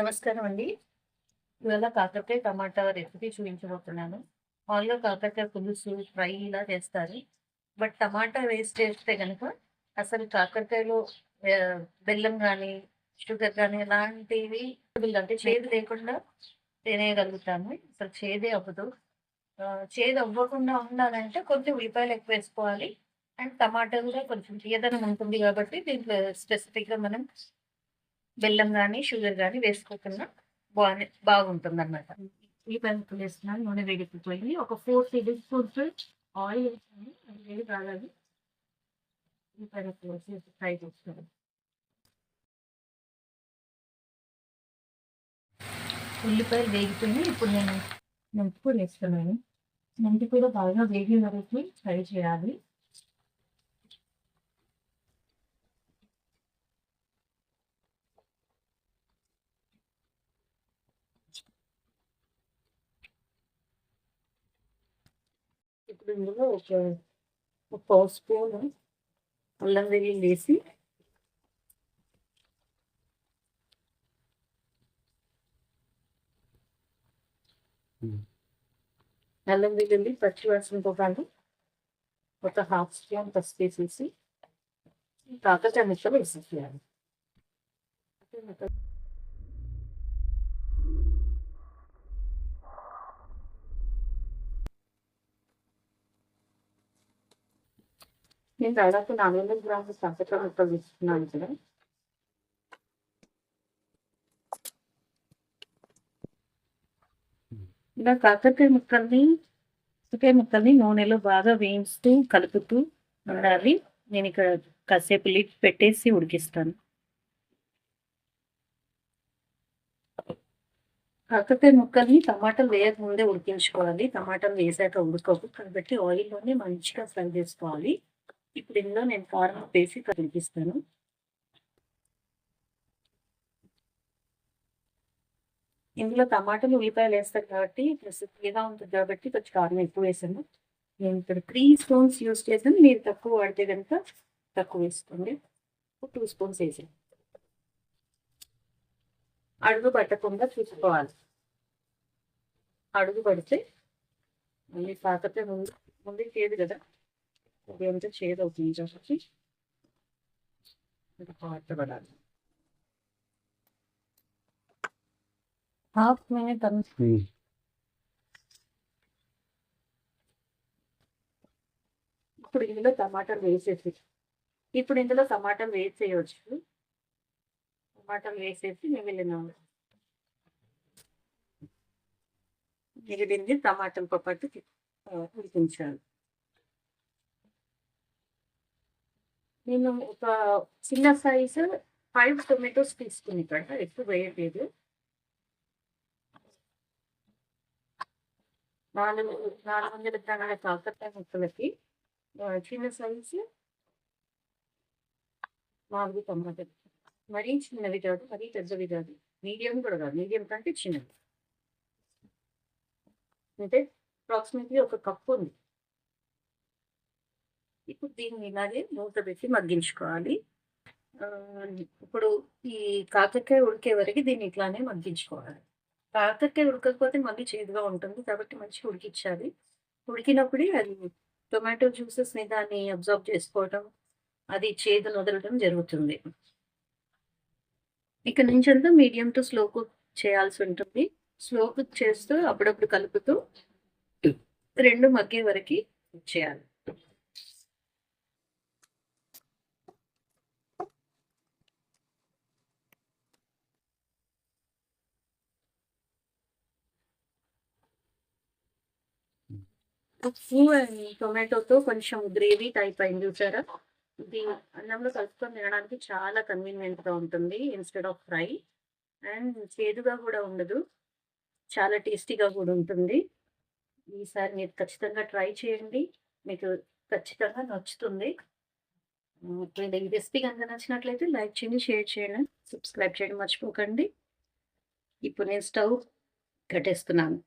నమస్కారం అండి. ఇవాళ కాకరకాయ టమాటా రెసిపీ చూపించబోతున్నాను. మామూలుగా కాకరకాయ పులుసు ఫ్రై ఇలా చేస్తారు. బట్ టమాటా వేస్ట్ చేస్తే కనుక అసలు కాకరకాయలో బెల్లం కానీ షుగర్ కానీ ఎలాంటివి అంటే చేదు లేకుండా తినేయగలుగుతాము. అసలు చేదే అవ్వదు. చేదు అవ్వకుండా ఉండాలంటే కొంచెం ఉల్లిపాయలు ఎక్కువ వేసుకోవాలి. అండ్ టమాటా కూడా కొంచెం తీయదనం ఉంటుంది కాబట్టి దీంట్లో స్పెసిఫిక్గా మనం బెల్లం కానీ షుగర్ కానీ వేసుకోకుండా బాగా బాగుంటుంది అనమాట ఉల్లిపాయ ముక్కలు వేస్తున్నాను నూనె వేడిపోయింది ఒక ఫోర్ టేబుల్ స్పూన్స్ ఆయిల్ వేసాను అది వేడి కాగాలి ఉల్లిపాయ ముక్కలు వేసి ఫ్రై చేస్తాను ఉల్లిపాయలు వేగిపోయినాయి. ఇప్పుడు నేను మెంతి కూడా వేస్తున్నాను. మెంతి కూడా బాగా వేగిన వరకు ఫ్రై చేయాలి. ఇప్పుడు ఇందులో ఒక ఒక పావు స్పూన్ అల్లం వెల్లుల్లి వేసి అల్లం వెల్లుల్లి పచ్చి వాసన పోగాలి ఒక హాఫ్ స్పూన్ పసుపు వేసేసి కాకరకాయ ముక్కలు వేసేసేయాలి నేను దాదాపు నాలుగు వందల గ్రాముల కాకరకాయ ఉపయోగిస్తున్నాను ఇక్కడ ఇలా కాకరకాయ ముక్కల్ని కాకరకాయ ముక్కల్ని నూనెలో బాగా వేయిస్తూ కలుపుతూ ఉండాలి. నేను ఇక్కడ కాసేపు లిడ్ పెట్టేసి ఉడికిస్తాను. కాకరకాయ ముక్కల్ని టమాటాలు వేయక ముందే ఉడికించుకోవాలి. టమాటాలు వేసాక ఉడకవు. కాబట్టి ఆయిల్లోనే మంచిగా ఫ్రై చేసుకోవాలి. ఇప్పుడు ఇందులో నేను కారం వేసి కనిపిస్తాను ఇందులో టమాటాలు ఉల్లిపాయలు వేస్తారు కాబట్టి ప్లస్ ఉంటుంది కాబట్టి కొంచెం కారం ఎక్కువ వేసాను. నేను ఇక్కడ త్రీ స్పూన్స్ యూస్ చేసాను మీరు తక్కువ వాడితే కనుక తక్కువ వేసుకోండి. టూ స్పూన్స్ వేసాను. అడుగు పట్టకుండా చూసుకోవాలి. అడుగు పడితే మళ్ళీ కాకపోతే ముందు ముందుకు చేదు కదా. అంతా చేదు అవుతుంది కాబట్టి పడాలి హాఫ్ మినిట్ ఇప్పుడు ఇందులో టమాటాలు వేసేసి ఇప్పుడు ఇందులో టమాటాలు వేసేయచ్చు. టమాటాలు వేసేసి మిగిలిన మిగిలింది టమాటాలతో పాటు ఉడికించాలి. నేను ఒక చిన్న సైజు ఫైవ్ టొమాటోస్ తీసుకుని ఇక్కడ. ఎక్కువ వేయలేదు నాలుగు నాలుగు వందల గ్రాముల కాకరకాయ ముక్కలకి చిన్న సైజు నాలుగు టమాటాలు. మరీ చిన్నవి కాదు మరీ పెద్దవి కాదు. మీడియం కూడా కాదు. మీడియం కంటే చిన్నవి. అంటే అప్రాక్సిమేట్లీ ఒక కప్పు ఉంది. ఇప్పుడు దీన్ని ఇలాగే మూత పెట్టి మగ్గించుకోవాలి. ఇప్పుడు ఈ కాకరకాయ ఉడికే వరకు దీన్ని ఇట్లానే మగ్గించుకోవాలి. కాకరకాయ ఉడకకపోతే మళ్ళీ చేదుగా ఉంటుంది కాబట్టి మంచిగా ఉడికించాలి. ఉడికినప్పుడే అది టొమాటో జ్యూసెస్ని దాన్ని అబ్జర్వ్ చేసుకోవటం అది చేదును వదలడం జరుగుతుంది. ఇక్కడ నుంచి అంతా మీడియం టు స్లో కుక్ చేయాల్సి ఉంటుంది. స్లో కుక్ చేస్తూ అప్పుడప్పుడు కలుపుతూ రెండు మగ్గే వరకు చేయాలి. అండ్ టొమాటోతో కొంచెం గ్రేవీ టైప్ అయింది చూసారా? దీని అన్నంలో కలుపుకొని తినడానికి చాలా కన్వీనియంట్గా ఉంటుంది ఇన్స్టెడ్ ఆఫ్ ఫ్రై. అండ్ చేదుగా కూడా ఉండదు. చాలా టేస్టీగా కూడా ఉంటుంది. ఈసారి మీరు ఖచ్చితంగా ట్రై చేయండి. మీకు ఖచ్చితంగా నచ్చుతుంది. ఈ రెసిపీ కనుక నచ్చినట్లయితే లైక్ చేయండి షేర్ చేయండి సబ్స్క్రైబ్ చేయడం మర్చిపోకండి. ఇప్పుడు నేను స్టవ్ కట్టేస్తున్నాను.